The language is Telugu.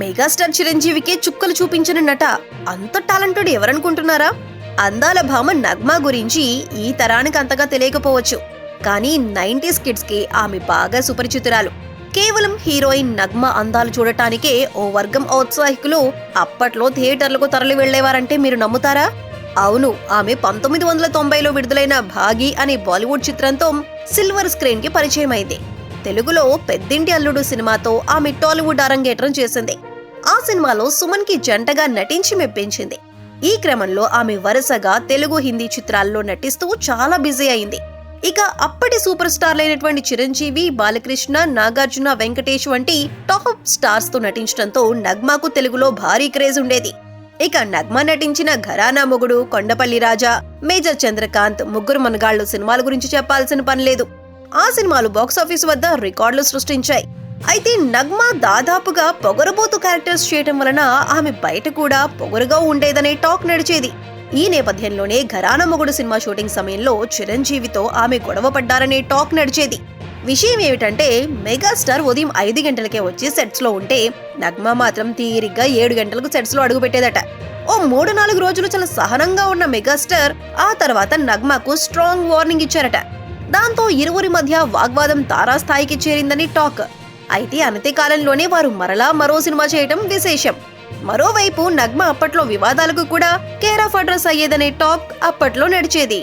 మెగాస్టార్ చిరంజీవికి చుక్కలు చూపించిన నట అంత టాలెంటెడ్ ఎవరనుకుంటున్నారా? అందాల భామ నగ్మా గురించి ఈ తరానికి అంతగా తెలియకపోవచ్చు. కానీ నైంటీస్ కిడ్స్కి ఆమె బాగా సుపరిచితురాలు. కేవలం హీరోయిన్ నగ్మ అందాలు చూడటానికే ఓ వర్గం ఔత్సాహికులు అప్పట్లో థియేటర్లకు తరలి వెళ్ళేవారంటే మీరు నమ్ముతారా? అవును ఆమె పంతొమ్మిది వందల తొంభైలో విడుదలైన భాగి అనే బాలీవుడ్ చిత్రంతో సిల్వర్ స్క్రీన్కి పరిచయం అయింది తెలుగులో పెద్దింటి అల్లుడు సినిమాతో ఆమె టాలీవుడ్ అరంగేట్రం చేసింది. ఆ సినిమాలో సుమన్కి జంటగా నటించి మెప్పించింది. ఈ క్రమంలో ఆమె వరుసగా తెలుగు హిందీ చిత్రాల్లో నటిస్తూ చాలా బిజీ అయింది. ఇక అప్పటి సూపర్ స్టార్లైనటువంటి చిరంజీవి బాలకృష్ణ నాగార్జున వెంకటేష్ వంటి టాప్ స్టార్స్తో నటించడంతో నగ్మాకు తెలుగులో భారీ క్రేజ్ ఉండేది. ఇక నగ్మ నటించిన ఘరానా మొగుడు కొండపల్లి రాజా మేజర్ చంద్రకాంత్ ముగ్గురు మనగాళ్ళు సినిమాల గురించి చెప్పాల్సిన పని లేదు. ఆ సినిమాలు బాక్సాఫీస్ వద్ద రికార్డులు సృష్టించాయి. అయితే నగ్మ దాదాపుగా పొగరబోతు క్యారెక్టర్స్ చేయటం వలన ఆమె బయట కూడా పొగరుగా ఉండేదనే టాక్ నడిచేది. ఈ నేపథ్యంలోనే ఘరానా మొగుడు సినిమా షూటింగ్ సమయంలో చిరంజీవితో ఆమె గొడవ పడ్డారనే టాక్ నడిచేది. విషయం ఏమిటంటే మెగాస్టార్ ఉదయం ఐదు గంటలకే వచ్చి సెట్స్లో ఉంటే నగ్మ మాత్రం తీరిగ్గా ఏడు గంటలకు సెట్స్లో అడుగుపెట్టేదట. ఓ మూడు నాలుగు రోజులు చాలా సహనంగా ఉన్న మెగాస్టార్ ఆ తర్వాత నగ్మకు స్ట్రాంగ్ వార్నింగ్ ఇచ్చారట. దాంతో ఇరువురి మధ్య వాగ్వాదం తారాస్థాయికి చేరిందని టాక్. అయితే అనతి కాలంలోనే వారు మరలా మరో సినిమా చేయటం విశేషం. మరోవైపు నగ్మ అప్పట్లో వివాదాలకు కూడా కేర్ ఆఫ్ అడ్రస్ అయ్యేదనే టాక్ అప్పట్లో నడిచేది.